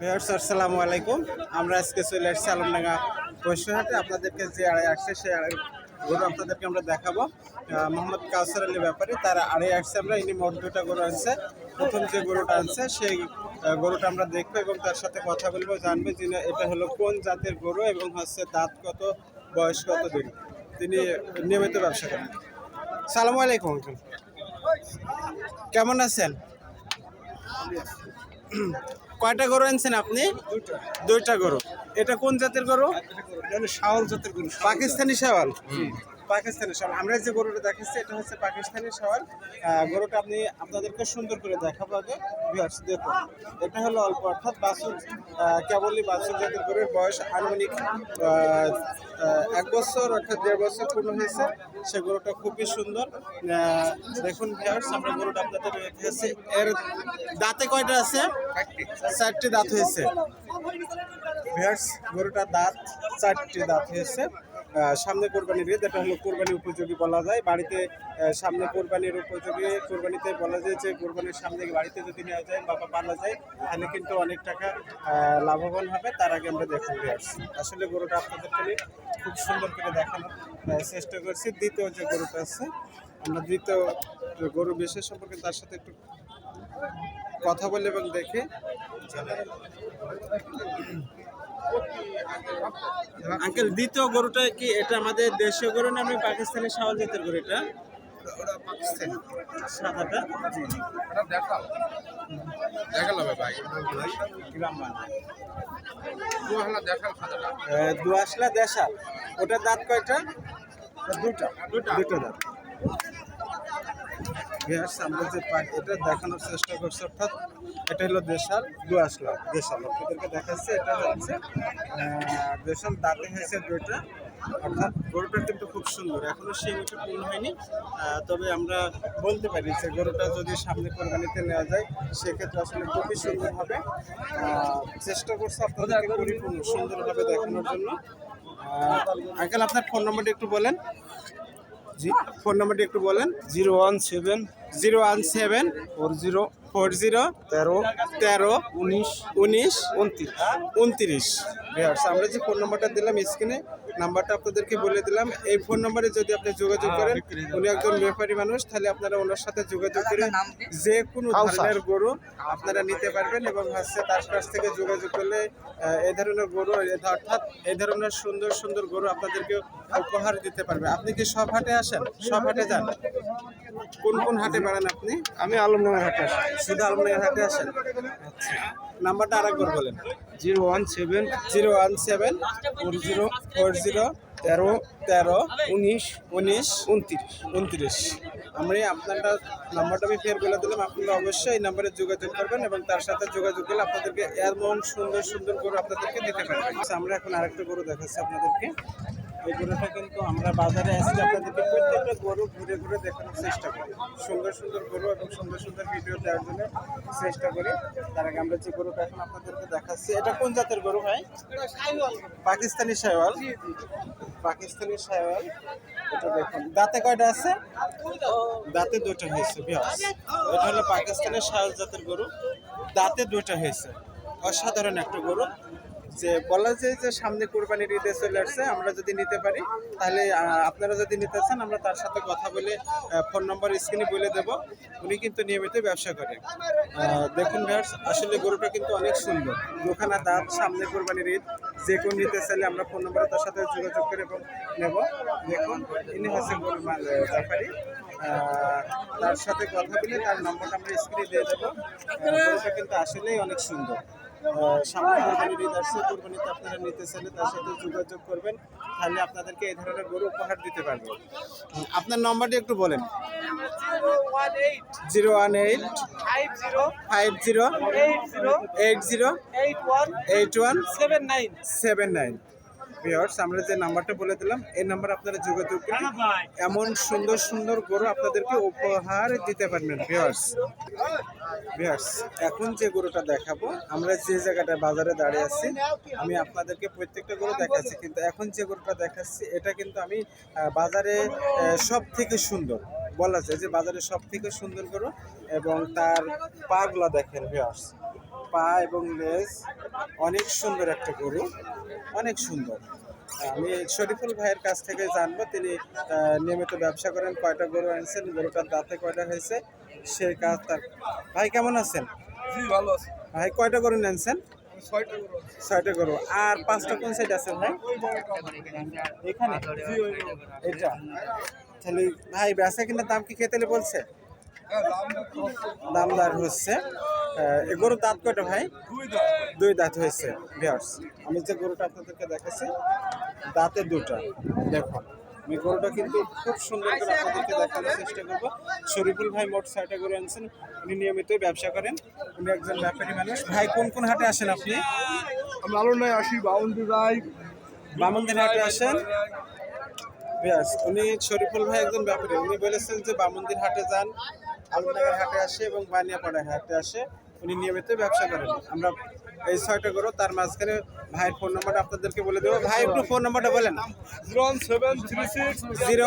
Viewers, আসসালামু আলাইকুম। আমরা আজকে চলে আসছি আলমডাঙ্গা পশুহাটে আপনাদেরকে যে আড়াই আসছে, সেই আড়াই গরু আপনাদেরকে আমরা দেখাবো। মোহাম্মদ কাউসার আলী ব্যাপারে। তার আড়াই আসছে আমরা, ইনি মোট দুটা গরু আনছে। প্রথম যে গরুটা আনছে, সেই গরুটা আমরা দেখব এবং তার সাথে কথা বলব। জানব যে এটা হলো কোন জাতের গরু এবং হচ্ছে দাঁত কত, বয়স কত দিন? তিনি নিয়মিত ব্যবসা করেন। সালামু আলাইকুম আঙ্কেল কেমন আছেন? কয়টা গরু আনছেন আপনি? দুইটা। গরু। এটা কোন জাতের গরু? শাওয়াল জাতের গরু। পাকিস্তানি শাওয়াল। পাকিস্তানি শাওয়াল আমরা যে গরুটা দেখাচ্ছি এটা হচ্ছে পাকিস্তানি শাওয়াল আহ, গরুটা আপনি আপনাদেরকে সুন্দর করে দেখাবো আগে ভিউয়ার্স দেখুন। এটা হলো অল্প অর্থাৎ বাসুর কেবলই বাসুর জাতের গরুর বয়স আনুমানিক এক বছর অর্থাৎ দেড় বছর পূর্ণ হয়েছে। সে গরুটা খুবই সুন্দর। দেখুন ভিউয়ার্স আমরা গরুটা আপনাদের রেখেছি এর দাঁতে কয়টা আছে? চারটি। দাঁত হয়েছে। ভিউয়ার্স গরুটার দাঁত চারটি দাঁত হয়েছে। সামনে কোরবানির ঈদ, এটা হলো কোরবানি উপযোগী বলা যায়। বাড়িতে সামনে কোরবানির উপযোগী কোরবানিতে বলা যায় যে কোরবানির সামনে বাড়িতে যদি নেওয়া যায়, বাবা পালা যায়, তাহলে কিন্তু অনেক টাকা লাভবান হবে। তার আগে আমরা দেখুন ভিউয়ার্স আসলে গরুটা আপনাদেরকে আমি খুব সুন্দর করে দেখানোর চেষ্টা করছি। দ্বিতীয় যে গরুটা আছে, আমরা দ্বিতীয় গরু বিশেষ সম্পর্কে তার সাথে একটু কথা বলে এবং দেখে। আঙ্কেল দ্বিতীয় গরুটা কি এটা আমাদের দেশীয় গরু না আমি পাকিস্তানি শাওয়াল জাতের গরু এটা? সাদাটা? হালা দুয়াশলা দেশা ওটার দাঁত কয়টা? দুটা দুটা দুটো দাঁত। ভিউয়ার্স, আমরা যে পা- এটা দেখানোর চেষ্টা করছি অর্থাৎ এটা হলো দেশাল দুয়াশলা দেশাল। আপনাদেরকে দেখাচ্ছে এটা হচ্ছে দেশাল দাঁতে হয়েছে দুইটা অর্থাৎ গরুটা কিন্তু খুব সুন্দর। এখনও সেই মতো পূর্ণ হয়নি তবে আমরা বলতে পারি যে গরুটা যদি সামনে কোরবানিতে নেওয়া যায় সেক্ষেত্রে আসলে খুবই সুন্দর হবে। চেষ্টা করছি আপনাদেরকে পরিপূর্ণ সুন্দরভাবে দেখানোর জন্য। আঙ্কেল আপনার ফোন নম্বরটা একটু বলেন। জি ফোন নম্বরটা একটু বলেন। Zero one seven zero one seven four zero four zero তেরো তেরো উনিশ উনিশ উনত্রিশ। উনত্রিশ আমরা যে ফোন নম্বরটা দিলাম স্ক্রিনে নাম্বারটা আপনাদেরকে বলে দিলাম। এই ফোন নাম্বারে যদি আপনি যোগাযোগ করেন উনি একজন ব্যাপারী মানুষ তাহলে আপনারা ওনার সাথে যোগাযোগ করে যে কোনো ধরনের গরু আপনারা নিতে পারবেন এবং হচ্ছে তার কাছ থেকে যোগাযোগ করলে এই ধরনের গরু অর্থাৎ এই ধরনের সুন্দর সুন্দর গরু আপনাদেরকে উপহার দিতে পারবে। আপনি কি সব হাটে আসেন? সব হাটে যান? কোন কোন হাটে বেড়ান আপনি? আমি আলমনগর হাটে আসি। শুধু আলমনগর হাটে আসেন? আচ্ছা। নাম্বারটা আরেকবার বলেন। Zero one seven zero one seven four zero four zero তেরো তেরো উনিশ উনিশ উনত্রিশ। উনত্রিশ আমি আপনারটা নাম্বারটা আমি ফের বলে দিলাম আপনারা অবশ্যই এই নাম্বারে যোগাযোগ করবেন এবং তার সাথে যোগাযোগ করলে আপনাদেরকে এমন সুন্দর সুন্দর গরু আপনাদেরকে দিতে পারবেন। আমরা এখন আরেকটা গরু দেখাচ্ছি আপনাদেরকে। এই গরুটা কিন্তু আমরা বাজারে আসলে আপনাদেরকে প্রত্যেকটা গরু ঘুরে ঘুরে দেখানোর চেষ্টা করি। সুন্দর সুন্দর গরু এবং সুন্দর সুন্দর ভিডিও দেওয়ার জন্য চেষ্টা করি। তার আগে আমরা যে গরুটা এখন আপনাদেরকে দেখাচ্ছি এটা কোন জাতের গরু ভাই? পাকিস্তানি শাইওয়াল পাকিস্তানি শাইওয়াল এটা দেখুন দাঁতে কয়টা আছে? দাঁতে দুটো হয়েছে ভিউয়ার্স এটা হলো পাকিস্তানের শাইওয়াল জাতের গরু। দাঁতে দুটো হয়েছে। অসাধারণ একটা গরু। যে বলা যায় যে সামনে কোরবানির ঈদে চলে আসছে, আমরা যদি নিতে পারি, তাহলে আপনারা যদি নিতে চান, আমরা তার সাথে কথা বলে ফোন নম্বর স্ক্রিনে বলে দেব। উনি কিন্তু নিয়মিত ব্যবসা করে। দেখুন ভিউয়ার্স আসলে গরুটা কিন্তু অনেক সুন্দর। দুখানা দাঁত, সামনে কোরবানির ঈদ। যে কোন নিতে চাইলে আমরা ফোন নম্বরে তার সাথে যোগাযোগ করে এবং নেব। দেখুন, ইনি হচ্ছে গরু ব্যাপারী। তার সাথে কথা বলে তার নম্বরটা আমরা স্ক্রিনে দিয়ে দেবো। কিন্তু আসলেই অনেক সুন্দর। সামনে কোরবানির ঈদ আসছে কোরবানিতে আপনারা নিতে চাইলে তার সাথে যোগাযোগ করবেন তাহলে আপনাদেরকে এই ধরনের গরু উপহার দিতে পারব। আপনার নম্বরটি একটু বলেন। Zero one eight five zero five zero eight zero eight zero eight one eight one seven nine seven nine. Viewers আমরা যে নাম্বারটা বলে দিলাম, এই নাম্বার আপনারা যোগাযোগ করে এমন সুন্দর সুন্দর গরু আপনাদেরকে উপহার দিতে পারবেন ভিওর্স ভিওর্স এখন যে গরুটা দেখাবো, আমরা যে জায়গাটা বাজারে দাঁড়িয়ে আছি, আমি আপনাদেরকে প্রত্যেকটা গরু দেখাচ্ছি, কিন্তু এখন যে গরুটা দেখাচ্ছি, এটা কিন্তু আমি বাজারে সব থেকে সুন্দর, বলা যায় যে বাজারে সব থেকে সুন্দর গরু, এবং তার পাগুলা দেখেন ভিওর্স পা এবং লেজ অনেক সুন্দর একটা গরু। অনেক সুন্দর। আমি শরীফুল ভাইয়ের কাছ থেকে জানব তিনি নিয়মিত ব্যবসা করেন কয়টা গরু আনছেন গরুটার দাঁতে কয়টা হয়েছে সে কাজ তার। ভাই কেমন আছেন? ভালো আছে। ভাই কয়টা গরু আনছেন? ছয়টা গরু আর পাঁচটা কোন সাইড আছে ভাই? এখানে? এটা তাহলে ভাই বেচা কিনা দাম কি খেতে বলছে? দামদার হচ্ছে। গরুর দাঁত কয়টা ভাই? দুই দাঁত হয়েছে ভিউয়ার্স আমি যে গরুটা আপনাদেরকে দেখাচ্ছি দাঁতে দুটা দেখো আমি গরুটা কিন্তু খুব সুন্দর করে আপনাদেরকে দেখানোর চেষ্টা করব। শরীফুল ভাই মোট ছয়টা গরু আনছেন উনি নিয়মিতই ব্যবসা করেন। উনি একজন ব্যাপারী মানুষ। ভাই কোন কোন হাটে আসেন আপনি? আমি আলো নাই আসি বাউন্ডি ভাই। বামনদিন হাটে আসেন। ব্যাস উনি শরীফুল ভাই একজন ব্যাপারী। উনি বলেছেন যে বামন্দির হাটে যান আলমনগর হাটে আসে এবং বানিয়াপাড়া হাটে আসে। উনি নিয়মিত ব্যবসা করেন। আমরা এই ছয়টা করো তার মাঝখানে ভাইয়ের ফোন নাম্বারটা আপনাদেরকে বলে দেবো। ভাই, একটু ফোন নাম্বারটা বলেন। Zero seven three six zero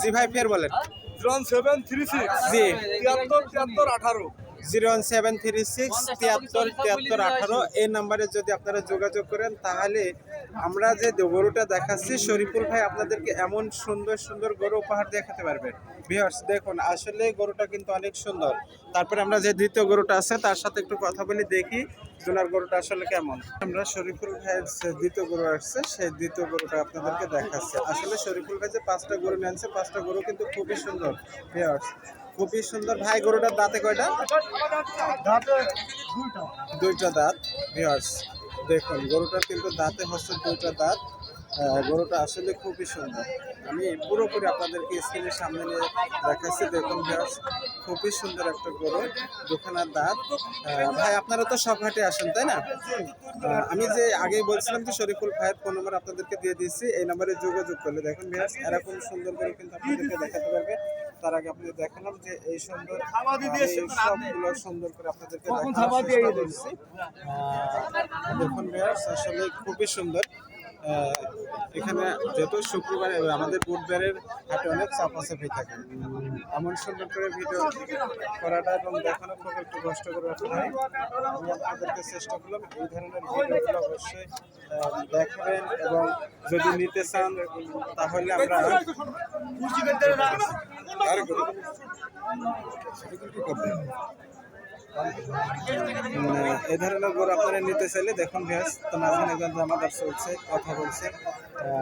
জি ভাই, ফের বলেন। জিরো সেভেন থ্রি সিক্স জি। তিয়াত্তর তিয়াত্তর আঠারো zero one seven three six, তিয়াত্তর তিয়াত্তর আঠারো। এই নাম্বারে যদি আপনারা যোগাযোগ করেন, তাহলে আমরা যে গরুটা দেখাচ্ছি, শরীফুল ভাই আপনাদেরকে এমন সুন্দর সুন্দর গরু উপহার দেখাতে পারবেন। ভিউয়ার্স দেখুন, আসলে গরুটা কিন্তু অনেক সুন্দর। তারপরে আমরা যে দ্বিতীয় গরুটা আছে, তার সাথে একটু কথা বলে, দেখি জোনার গরুটা আসলে কেমন। আমরা শরীফুল ভাইয়ের দ্বিতীয় গরু আসছে, সেই দ্বিতীয় গরুটা আপনাদেরকে দেখাচ্ছে। আসলে শরীফুল ভাই যে পাঁচটা গরু নিয়েছে পাঁচটা গরু কিন্তু খুবই সুন্দর। ভিউয়ার্স খুবই সুন্দর। ভাই, গরুটার দাঁতে কয়টা? দুইটা। দাঁত। ভিউয়ার্স দেখুন, গরুটার কিন্তু দাঁতে হচ্ছে দুইটা দাঁত। গরুটা আসলে খুবই সুন্দর। আমি পুরোপুরি আপনাদেরকে স্ক্রিনের সামনে নিয়ে দেখাচ্ছি। দেখুন ভিউয়ার্স খুবই সুন্দর একটা গরু, দুখানা দাঁত। ভাই, আপনারা তো সব হাটে আসেন, তাই না? আমি যে আগেই বলছিলাম যে শরীফুল ভাইয়ের ফোন নম্বর আপনাদেরকে দিয়ে দিয়েছি। এই নম্বরে যোগাযোগ করলে দেখুন ভিউয়ার্স এরকম সুন্দর করে কিন্তু আপনাদেরকে দেখাতে পারবে। তার আগে আপনি দেখালাম যে এই সুন্দর সবগুলো সুন্দর করে আপনাদেরকে আহ, দেখুন আসলে খুবই সুন্দর। এখানে যত শুক্রবার আমাদের বুধবারের হাটে অনেক চাপাচাপি থাকে। এমন সুন্দর করে ভিডিও করাটা এবং দেখানো খুব একটু কষ্টকর ব্যাপার হয় আমি আপনাদেরকে চেষ্টা করলাম এই ধরনের ভিডিওগুলো অবশ্যই দেখবেন এবং যদি নিতে চান তাহলে আমরা আর উম, এই ধরনের গরু আপনারা নিতে চাইলে দেখুন ভ্যাস তো মাঝখানে কিন্তু আমাদের চলছে কথা বলছে।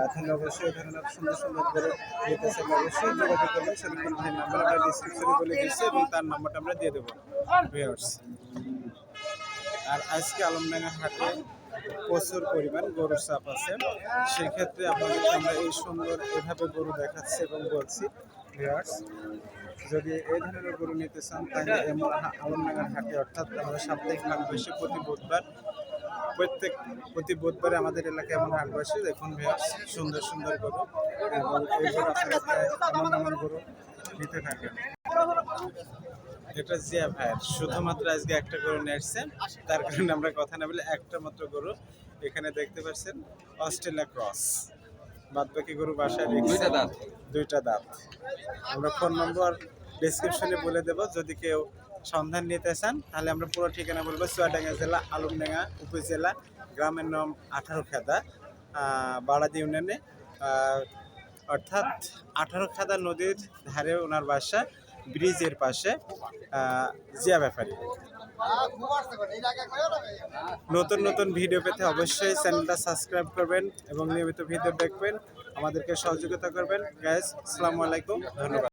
তাহলে অবশ্যই এই ধরনের সুন্দর সুন্দর গরু নিতে চাইলে অবশ্যই যোগাযোগ করবেন। শরীফুল ভাই নাম্বার আমরা ডিসক্রিপশনে বলে দিচ্ছি এবং তার নাম্বারটা আমরা দিয়ে দেবো। ভিউয়ার্স আর আজকে আলমডাঙ্গা হাটে প্রচুর পরিমাণ গরুর চাপ আছে। সেক্ষেত্রে আপনাদেরকে আমরা এই সুন্দর এভাবে গরু দেখাচ্ছি এবং বলছি ভিউয়ার্স যদি এই ধরনের গরু নিতে চান তাহলে এমন আলমডাঙ্গার হাটে অর্থাৎ আমরা সাপ্তাহিক হাট বসে প্রতি বুধবার প্রত্যেক প্রতি বুধবারে আমাদের এলাকায় এমন হাট বসে। দেখুন ভিউয়ার্স সুন্দর সুন্দর গরু। এবং এই গরু আপনারা এমন এমন গরু নিতে থাকেন। এটা জিয়া ভাইয়ের। শুধুমাত্র আজকে একটা গরু নিয়ে তার কারণে আমরা কথা না বলে একটা মাত্র গরু এখানে দেখতে পাচ্ছেন অস্ট্রেলিয়া ক্রস। বাদ বাকি গরু বাসায় দুইটা দাঁত। দুইটা দাঁত। আমরা ফোন নম্বর ডিসক্রিপশনে বলে দেব, যদি কেউ সন্ধান নিতে চান, তাহলে আমরা পুরো ঠিকানা বলব চুয়াডাঙ্গা জেলা, আলমডাঙ্গা উপজেলা, গ্রামের নাম আঠারো খেদা বাড়াদি ইউনিয়নে অর্থাৎ আঠারো খাদা নদীর ধারে ওনার বাসা, ব্রিজের পাশে জিয়া ব্যাপারী। নতুন নতুন ভিডিও পেতে অবশ্যই চ্যানেলটা সাবস্ক্রাইব করবেন এবং নিয়মিত ভিডিও দেখবেন, আমাদেরকে সহযোগিতা করবেন। গ্যাস আসসালামু আলাইকুম, ধন্যবাদ।